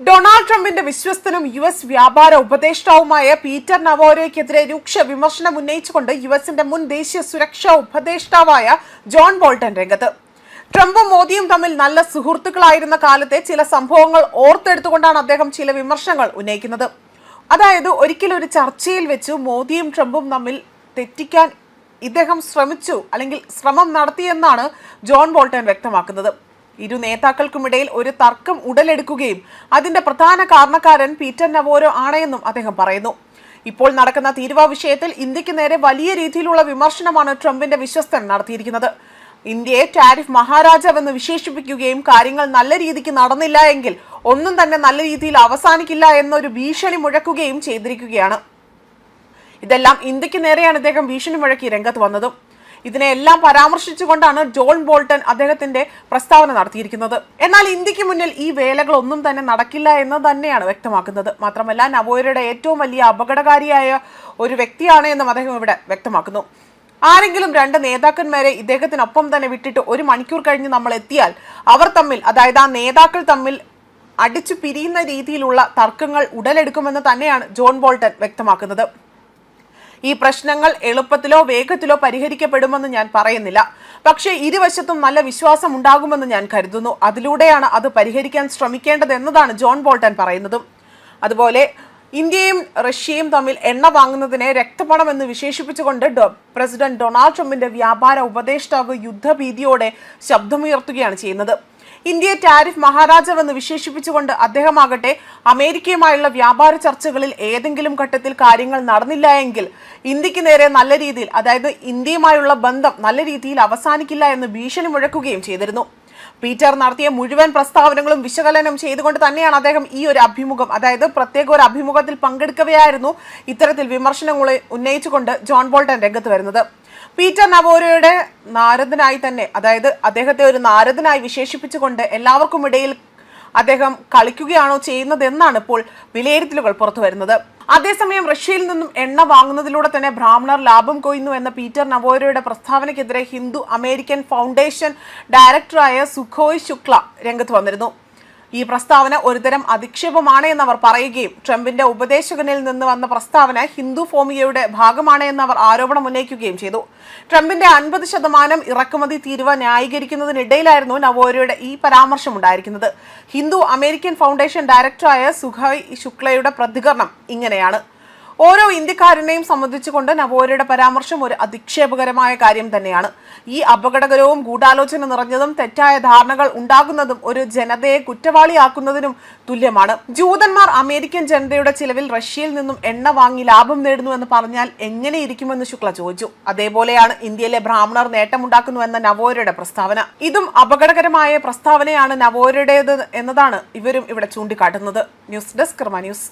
Donald ട്രംപിന്റെ വിശ്വസ്തനും U S വ്യാപാര ഉപദേഷ്ടാവുമായ Peter നവോരയ്ക്കെതിരെ രൂക്ഷ വിമർശനം ഉന്നയിച്ചുകൊണ്ട് യു എസിന്റെ മുൻ ദേശീയ സുരക്ഷാ ഉപദേഷ്ടാവായ ജോൺ ബോൾട്ടൺ രംഗത്ത്. ട്രംപും മോദിയും തമ്മിൽ നല്ല സുഹൃത്തുക്കളായിരുന്ന കാലത്തെ ചില സംഭവങ്ങൾ ഓർത്തെടുത്തുകൊണ്ടാണ് അദ്ദേഹം ചില വിമർശനങ്ങൾ ഉന്നയിക്കുന്നത്. അതായത് ഒരിക്കലും ഒരു ചർച്ചയിൽ വെച്ച് മോദിയും ട്രംപും തമ്മിൽ തെറ്റിക്കാൻ ഇദ്ദേഹം ശ്രമിച്ചു അല്ലെങ്കിൽ ശ്രമം നടത്തിയെന്നാണ് ജോൺ ബോൾട്ടൺ വ്യക്തമാക്കുന്നത്. ഇരു നേതാക്കൾക്കുമിടയിൽ ഒരു തർക്കം ഉടലെടുക്കുകയും അതിന്റെ പ്രധാന കാരണക്കാരൻ പീറ്റർ നവോരോ ആണെന്നും അദ്ദേഹം പറയുന്നു. ഇപ്പോൾ നടക്കുന്ന തീരുവ വിഷയത്തിൽ ഇന്ത്യയ്ക്ക് നേരെ വലിയ രീതിയിലുള്ള വിമർശനമാണ് ട്രംപിന്റെ വിശ്വസ്തൻ നടത്തിയിരിക്കുന്നത്. ഇന്ത്യയെ ടാരിഫ് മഹാരാജാവെന്ന് വിശേഷിപ്പിക്കുകയും കാര്യങ്ങൾ നല്ല രീതിക്ക് നടന്നില്ല എങ്കിൽ ഒന്നും തന്നെ നല്ല രീതിയിൽ അവസാനിക്കില്ല എന്നൊരു ഭീഷണി മുഴക്കുകയും ചെയ്തിരിക്കുകയാണ്. ഇതെല്ലാം ഇന്ത്യയ്ക്ക് നേരെയാണ് ഇദ്ദേഹം ഭീഷണി മുഴക്കി രംഗത്ത് വന്നതും. ഇതിനെല്ലാം പരാമർശിച്ചുകൊണ്ടാണ് ജോൺ ബോൾട്ടൺ അദ്ദേഹത്തിന്റെ പ്രസ്താവന നടത്തിയിരിക്കുന്നത്. എന്നാൽ ഇന്ത്യയ്ക്ക് മുന്നിൽ ഈ വേലകൾ ഒന്നും തന്നെ നടക്കില്ല എന്ന് തന്നെയാണ് വ്യക്തമാക്കുന്നത്. മാത്രമല്ല നവോയരുടെ ഏറ്റവും വലിയ അപകടകാരിയായ ഒരു വ്യക്തിയാണ് എന്നും അദ്ദേഹം ഇവിടെ വ്യക്തമാക്കുന്നു. ആരെങ്കിലും രണ്ട് നേതാക്കന്മാരെ ഇദ്ദേഹത്തിനൊപ്പം തന്നെ വിട്ടിട്ട് ഒരു മണിക്കൂർ കഴിഞ്ഞ് നമ്മൾ എത്തിയാൽ അവർ തമ്മിൽ അതായത് ആ നേതാക്കൾ തമ്മിൽ അടിച്ചു പിരിയുന്ന രീതിയിലുള്ള തർക്കങ്ങൾ ഉടലെടുക്കുമെന്ന് തന്നെയാണ് ജോൺ ബോൾട്ടൺ വ്യക്തമാക്കുന്നത്. ഈ പ്രശ്നങ്ങൾ എളുപ്പത്തിലോ വേഗത്തിലോ പരിഹരിക്കപ്പെടുമെന്ന് ഞാൻ പറയുന്നില്ല. പക്ഷേ ഇരുവശത്തും നല്ല വിശ്വാസം ഉണ്ടാകുമെന്ന് ഞാൻ കരുതുന്നു. അതിലൂടെയാണ് അത് പരിഹരിക്കാൻ ശ്രമിക്കേണ്ടത് എന്നതാണ് ജോൺ ബോൾട്ടൻ പറയുന്നതും. അതുപോലെ ഇന്ത്യയും റഷ്യയും തമ്മിൽ എണ്ണ വാങ്ങുന്നതിനെ രക്തപണം എന്ന് വിശേഷിപ്പിച്ചുകൊണ്ട് പ്രസിഡന്റ് ഡൊണാൾഡ് ട്രംപിന്റെ വ്യാപാര ഉപദേഷ്ടാവ് യുദ്ധഭീതിയോടെ ശബ്ദമുയർത്തുകയാണ് ചെയ്യുന്നത്. ഇന്ത്യയെ ടാരിഫ് മഹാരാജാവെന്ന് വിശേഷിപ്പിച്ചുകൊണ്ട് അദ്ദേഹമാകട്ടെ അമേരിക്കയുമായുള്ള വ്യാപാര ചർച്ചകളിൽ ഏതെങ്കിലും ഘട്ടത്തിൽ കാര്യങ്ങൾ നടന്നില്ല എങ്കിൽ ഇന്ത്യയ്ക്ക് നേരെ നല്ല രീതിയിൽ അതായത് ഇന്ത്യയുമായുള്ള ബന്ധം നല്ല രീതിയിൽ അവസാനിക്കില്ല എന്ന് ഭീഷണി മുഴക്കുകയും ചെയ്തിരുന്നു. പീറ്റർ നടത്തിയ മുഴുവൻ പ്രസ്താവനകളും വിശകലനം ചെയ്തുകൊണ്ട് തന്നെയാണ് അദ്ദേഹം ഈ ഒരു അഭിമുഖം അതായത് പ്രത്യേക ഒരു അഭിമുഖത്തിൽ പങ്കെടുക്കവെയായിരുന്നു ഇത്തരത്തിൽ വിമർശനങ്ങളെ ഉന്നയിച്ചുകൊണ്ട് ജോൺ ബോൾട്ടൻ രംഗത്ത് വരുന്നത്. പീറ്റർ നവോരയുടെ നാരദനായി തന്നെ അതായത് അദ്ദേഹത്തെ ഒരു നാരദനായി വിശേഷിപ്പിച്ചുകൊണ്ട് എല്ലാവർക്കും ഇടയിൽ അദ്ദേഹം കളിക്കുകയാണോ ചെയ്യുന്നത് എന്നാണ് ഇപ്പോൾ വിലയിരുത്തലുകൾ പുറത്തു വരുന്നത്. അതേസമയം റഷ്യയിൽ നിന്നും എണ്ണ വാങ്ങുന്നതിലൂടെ തന്നെ ബ്രാഹ്മണർ ലാഭം കൊയ്യുന്നു എന്ന പീറ്റർ നവോരയുടെ പ്രസ്താവനയ്ക്കെതിരെ ഹിന്ദു അമേരിക്കൻ ഫൗണ്ടേഷൻ ഡയറക്ടറായ സുഖോയ് ശുക്ല രംഗത്ത് വന്നിരുന്നു. ഈ പ്രസ്താവന ഒരുതരം അധിക്ഷേപമാണ് എന്ന് അവർ പറയുകയും ട്രംപിന്റെ ഉപദേശകനിൽ നിന്ന് വന്ന പ്രസ്താവന ഹിന്ദു ഫോമിയയുടെ ഭാഗമാണ് എന്ന് അവർ ആരോപണം ഉന്നയിക്കുകയും ചെയ്തു. ട്രംപിന്റെ അൻപത് ശതമാനം ഇറക്കുമതി തീരുവ ന്യായീകരിക്കുന്നതിനിടയിലായിരുന്നു നവോരയുടെ ഈ പരാമർശം ഉണ്ടായിരിക്കുന്നത്. ഹിന്ദു അമേരിക്കൻ ഫൗണ്ടേഷൻ ഡയറക്ടറായ സുഖായ് ശുക്ലയുടെ പ്രതികരണം ഇങ്ങനെയാണ്. ഓരോ ഇന്ത്യക്കാരനെയും സംബന്ധിച്ചുകൊണ്ട് നവോരയുടെ പരാമർശം ഒരു അധിക്ഷേപകരമായ കാര്യം തന്നെയാണ്. ഈ അപകടകരവും ഗൂഢാലോചന നിറഞ്ഞതും തെറ്റായ ധാരണകൾ ഉണ്ടാകുന്നതും ഒരു ജനതയെ കുറ്റവാളിയാക്കുന്നതിനും തുല്യമാണ്. ജൂതന്മാർ അമേരിക്കൻ ജനതയുടെ ചിലവിൽ റഷ്യയിൽ നിന്നും എണ്ണ വാങ്ങി ലാഭം നേടുന്നു എന്ന് പറഞ്ഞാൽ എങ്ങനെ ഇരിക്കുമെന്ന് ശുക്ല ചോദിച്ചു. അതേപോലെയാണ് ഇന്ത്യയിലെ ബ്രാഹ്മണർ നേട്ടമുണ്ടാക്കുന്നു എന്ന നവോരയുടെ പ്രസ്താവന. ഇതും അപകടകരമായ പ്രസ്താവനയാണ് നവോരയുടേത് എന്നതാണ് ഇവരും ഇവിടെ ചൂണ്ടിക്കാട്ടുന്നത്. News desk Karma news.